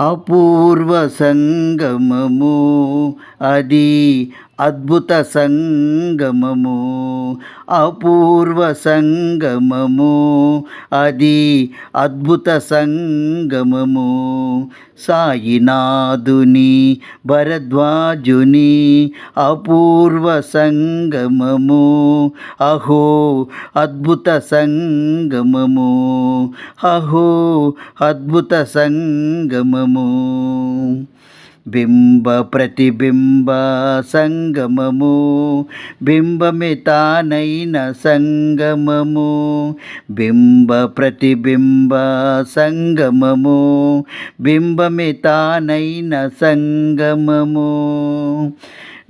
అపూర్వ సంగమము అది అద్భుత సంగమము. అపూర్వ సంగమము అది అద్భుత సంగమము సాయినాథుని భరద్వాజుని అపూర్వ సంగమము అహో అద్భుత సంగమము అహో అద్భుత సంగమము బింబ ప్రతిబింబ సంగమము బింబమితానైన సంగమము బింబ ప్రతిబింబ సంగమము బింబమితానైన సంగమము.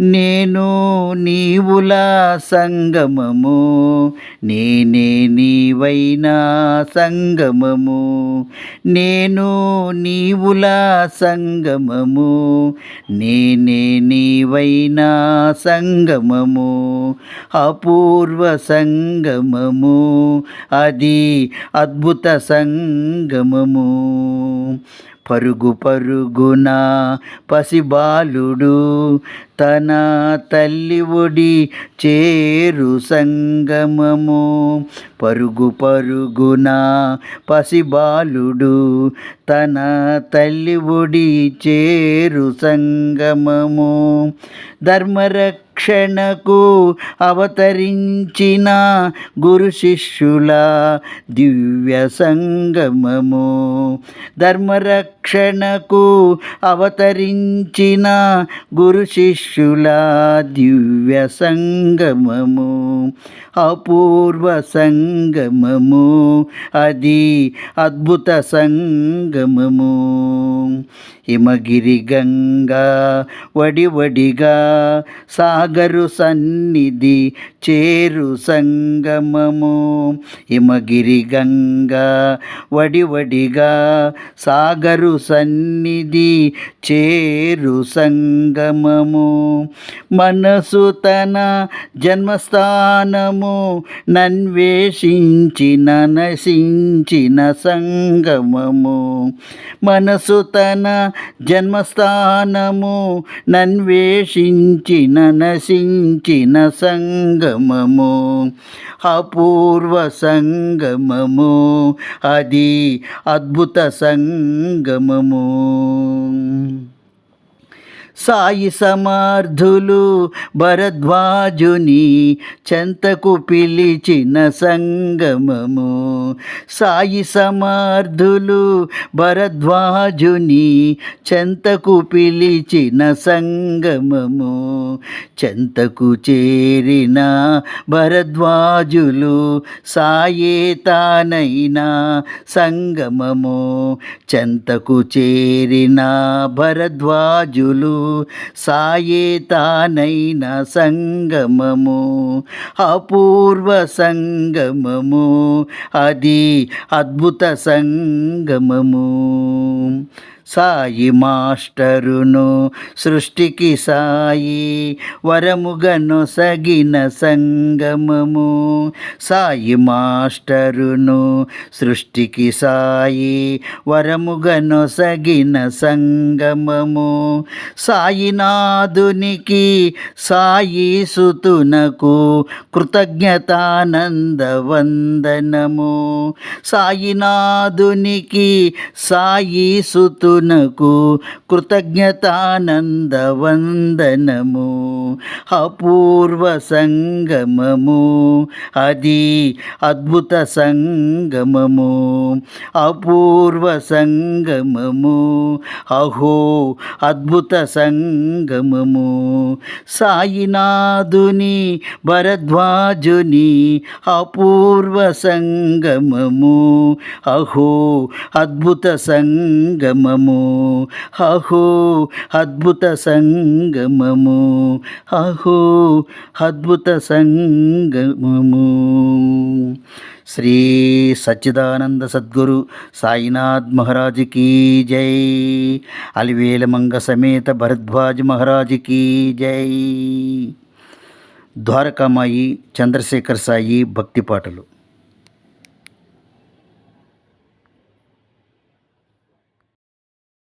నేను నీవుల సంగమము నేనే నీవైనా సంగమము నేను నీవుల సంగమము నేనే నీవైనా సంగమము అపూర్వ సంగమము అది అద్భుత సంగమము. పరుగు పరుగున పసిబాలుడు తన తల్లి ఒడి చేరు సంగమము. పరుగు పరుగున పసిబాలుడు తన తల్లి ఒడి చేరు సంగమము. ధర్మరక్షణకు అవతరించిన గురు శిష్యుల దివ్య సంగమము. రక్షణకు అవతరించిన గురు శిష్యుల దివ్య సంగమము అపూర్వ సంగమము అది అద్భుత సంగమము. హిమగిరి గంగా వడివడిగా సాగరు సన్నిధి చేరు సంగమము. హిమగిరి గంగా వడివడిగా సాగరు సన్నిధి చేరు సంగమము. మనసు తన జన్మస్థానము నన్వేషించిన నశించిన సంగమము. మనసు తన జన్మస్థానము నన్వేషించిన నశించిన సంగమము అపూర్వ సంగమము అది అద్భుత సంగమము. సాయి సమార్థులు భరద్వాజుని చెంతకు పిలిచిన సంగమము. సాయి సమార్థులు భరద్వాజుని చెంతకు పిలిచిన సంగమము. చెంతకు చేరిన భరద్వాజులు సాయేతానైనా సంగమము. చెంతకు చేరిన భరద్వాజులు సాయేతానైన సంగమము అపూర్వ సంగమము అది అద్భుత సంగమము. సాయి మాస్టరును సృష్టికి సాయి వరముగను సగిన సంగమము. సాయి మాస్టరును సృష్టికి సాయి వరముగను సగిన సంగమము. సాయినాథునికి సాయి సుతునకు కృతజ్ఞతానంద వందనము సాయినాథునికి సాయి సుతు కృతజ్ఞతానంద వందనము అపూర్వ సంగమము. అది అద్భుత సంగమము. అపూర్వ సంగమము. అహో అద్భుత సంగమము. సాయినాథుని భరద్వాజుని అపూర్వ సంగమము. అహో అద్భుత సంగమము. సంగమము. అహో అద్భుత సంగమము. అహో అద్భుత సంగమము. శ్రీ సచ్చిదానంద సద్గురు సాయినాథ్ మహారాజ్ కీ జై. అలివేలమంగ సమేత భరద్వాజ్ మహారాజ్ కీ జై. ద్వారకామాయి చంద్రశేఖర్ సాయి భక్తి పాటలు.